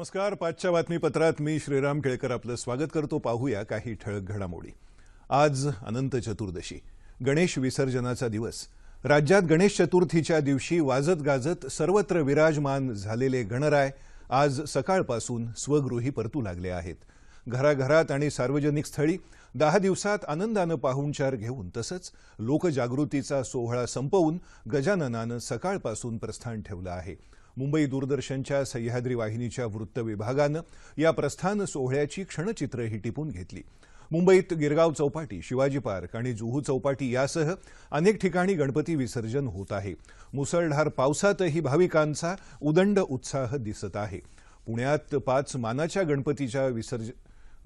नमस्कार पाचच्या बातमीपत्रात मी श्रीराम केळकर आपलं स्वागत करतो. पाहूया काही ठळक घडामोडी. आज अनंत चतुर्दशी. गणेश विसर्जनाचा दिवस. राज्यात गणेश चतुर्थीच्या दिवशी वाजत गाजत सर्वत्र विराजमान झालेले गणराय आज सकाळपासून स्वगृही परतू लागले आहेत. घराघरात आणि सार्वजनिक स्थळी दहा दिवसात आनंदानं पाहुणचार घेऊन तसंच लोकजागृतीचा सोहळा संपवून गजाननानं सकाळपासून प्रस्थान ठेवलं आहे. मुंबई दूरदर्शनच्या सह्याद्री वाहिनीच्या वृत्त विभागानं या प्रस्थान सोहळ्याची क्षणचित्रही टिपून घेतली. मुंबईत गिरगाव चौपाटी शिवाजी पार्क आणि जुहू चौपाटी यासह अनेक ठिकाणी गणपती विसर्जन होत आहे. मुसळधार पावसातही भाविकांचा उदंड उत्साह दिसत आहे. पुण्यात पाच मानाच्या गणपतीच्या विसर्ज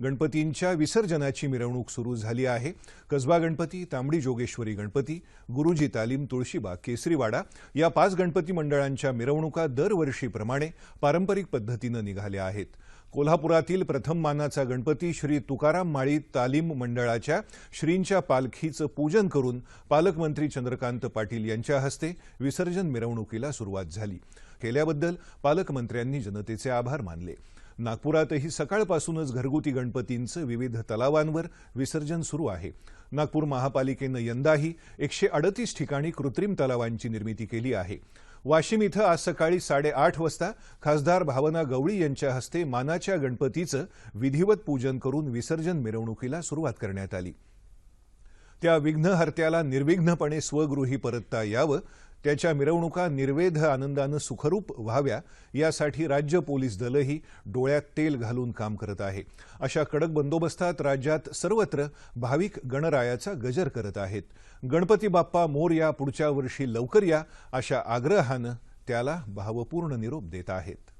गणपतींच्या विसर्जनाची मिरवणूक सुरू झाली आहे. कसबा गणपती तांबडी जोगेश्वरी गणपती गुरुजी तालीम तुळशीबाग केसरीवाडा या पाच गणपती मंडळांच्या मिरवणुका दरवर्षीप्रमाणे पारंपरिक पद्धतीनं निघाल्या आहेत. कोल्हापुरातील प्रथम मानाचा गणपती श्री तुकाराम माळी तालीम मंडळाच्या श्रींच्या पालखीचं पूजन करून पालकमंत्री चंद्रकांत पाटील यांच्या हस्ते विसर्जन मिरवणुकीला सुरुवात झाली. केल्याबद्दल पालकमंत्र्यांनी जनतेचे आभार मानले. नागपुरातही सकाळपासूनच घरगुती गणपतींचं विविध तलावांवर विसर्जन सुरू आहे. नागपूर महापालिकेनं यंदाही एकशे अडतीस ठिकाणी कृत्रिम तलावांची निर्मिती केली आहे. वाशिम इथं आज सकाळी साडेआठ वाजता खासदार भावना गवळी यांच्या हस्ते मानाच्या गणपतीचं विधिवत पूजन करून विसर्जन मिरवणुकीला सुरुवात करण्यात आली. त्या विघ्नहर्त्याला निर्विघ्नपणे स्वगृही परतता यावं त्याच्या मिरवणुका निर्वेध आनंदानं सुखरूप व्हाव्या यासाठी राज्य पोलीस दलही डोळ्यात तेल घालून काम करत आहे. अशा कडक बंदोबस्तात राज्यात सर्वत्र भाविक गणरायाचा गजर करत आहेत. गणपती बाप्पा मोर या पुढच्या वर्षी लवकर या अशा आग्रहानं त्याला भावपूर्ण निरोप देत आहेत.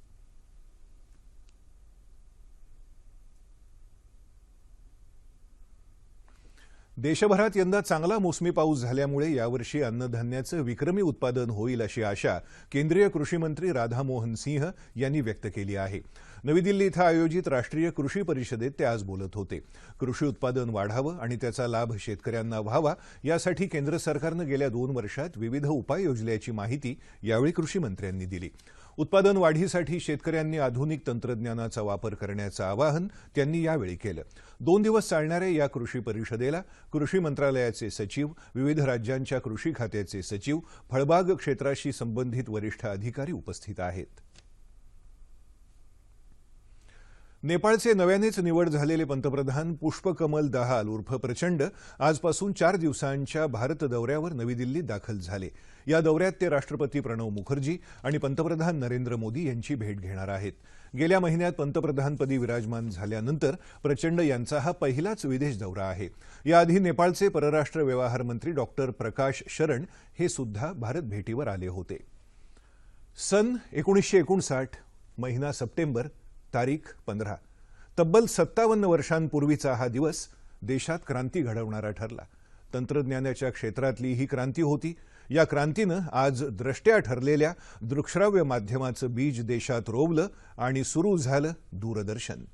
देशभरात यंदा चांगला मोसमी पाऊस झाल्यामुळे यावर्षी अन्नधान्याचं विक्रमी उत्पादन होईल अशी आशा केंद्रीय कृषी मंत्री राधामोहन सिंह यांनी व्यक्त केली आहे. नवी दिल्ली इथं आयोजित राष्ट्रीय कृषी परिषदेत ते आज बोलत होते. कृषी उत्पादन वाढावं आणि त्याचा लाभ शेतकऱ्यांना व्हावा यासाठी केंद्र सरकारनं गेल्या दोन वर्षात विविध उपाय योजल्याची माहिती यावेळी कृषी मंत्र्यांनी दिली. उत्पादन वाढीसाठी शेतकऱ्यांनी आधुनिक तंत्रज्ञानाचा वापर करण्याचं आवाहन त्यांनी यावेळी केलं. दोन दिवस चालणाऱ्या या कृषी परिषदेला कृषी मंत्रालयाचे सचिव विविध राज्यांच्या कृषी खात्याचे सचिव फळबाग क्षेत्राशी संबंधित वरिष्ठ अधिकारी उपस्थित आहेत. नेपाळचे नव्यानेच निवड झालेले पंतप्रधान पुष्पकमल दहाल उर्फ प्रचंड आजपासून चार दिवसांच्या भारत दौऱ्यावर नवी दिल्लीत दाखल झाले. या दौऱ्यात ते राष्ट्रपती प्रणव मुखर्जी आणि पंतप्रधान नरेंद्र मोदी यांची भेट घेणार आहेत. गेल्या महिन्यात पंतप्रधानपदी विराजमान झाल्यानंतर प्रचंड यांचा हा पहिलाच विदेश दौरा आहे. याआधी नेपाळचे परराष्ट्र व्यवहार मंत्री डॉक्टर प्रकाश शरण हे सुद्धा भारत भेटीवर आले होते. सन एकोणीसशे एकोणसाठ महिना सप्टेंबर तारीख पंधरा. तब्बल सत्तावन्न वर्षांपूर्वीचा हा दिवस देशात क्रांती घडवणारा ठरला. तंत्रज्ञानाच्या क्षेत्रातली ही क्रांती होती. या क्रांतीनं आज द्रष्ट्या ठरलेल्या दृकश्राव्य माध्यमाचं बीज देशात रोवलं आणि सुरू झालं दूरदर्शन.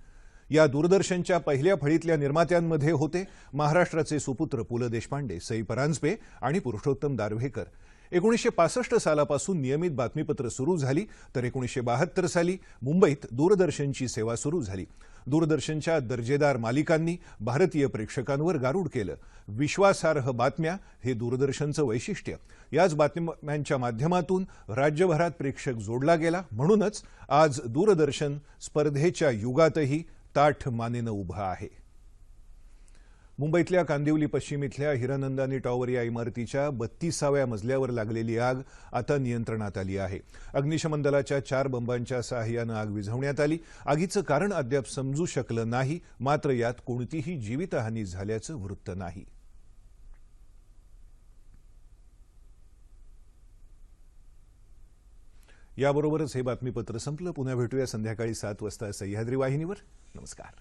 या दूरदर्शनच्या पहिल्या फळीतल्या निर्मात्यांमध्ये होते महाराष्ट्राचे सुपुत्र पु ल देशपांडे सई परांजपे आणि पुरुषोत्तम दारव्हेकर. एकोणीसशे पासष्ट सालापासून नियमित बातमीपत्र सुरू झाली तर एकोणीसशे बहात्तर साली मुंबईत दूरदर्शनची सेवा सुरू झाली. दूरदर्शनच्या दर्जेदार मालिकांनी भारतीय प्रेक्षकांवर गारूड केलं. विश्वासार्ह बातम्या हे दूरदर्शनचं वैशिष्ट्य. याच बातम्यांच्या माध्यमातून राज्यभरात प्रेक्षक जोडला गेला. म्हणूनच आज दूरदर्शन स्पर्धेच्या युगातही ताठ मानेनं उभं आहे. मुंबईतल्या कांदिवली पश्चिम इथल्या हिरानंदानी टॉवर या इमारतीच्या बत्तीसाव्या मजल्यावर लागलेली आग आता नियंत्रणात आली आहे. अग्निशमन दलाच्या चार बंबांच्या सहाय्यानं आग विझवण्यात आली. आगीचं कारण अद्याप समजू शकलं नाही मात्र यात कोणतीही जीवितहानी झाल्याचं वृत्त नाही. याबरोबरच हे बातमीपत्र संपलं. पुन्हा भेटूया संध्याकाळी सात वाजता सह्याद्री वाहिनीवर. नमस्कार.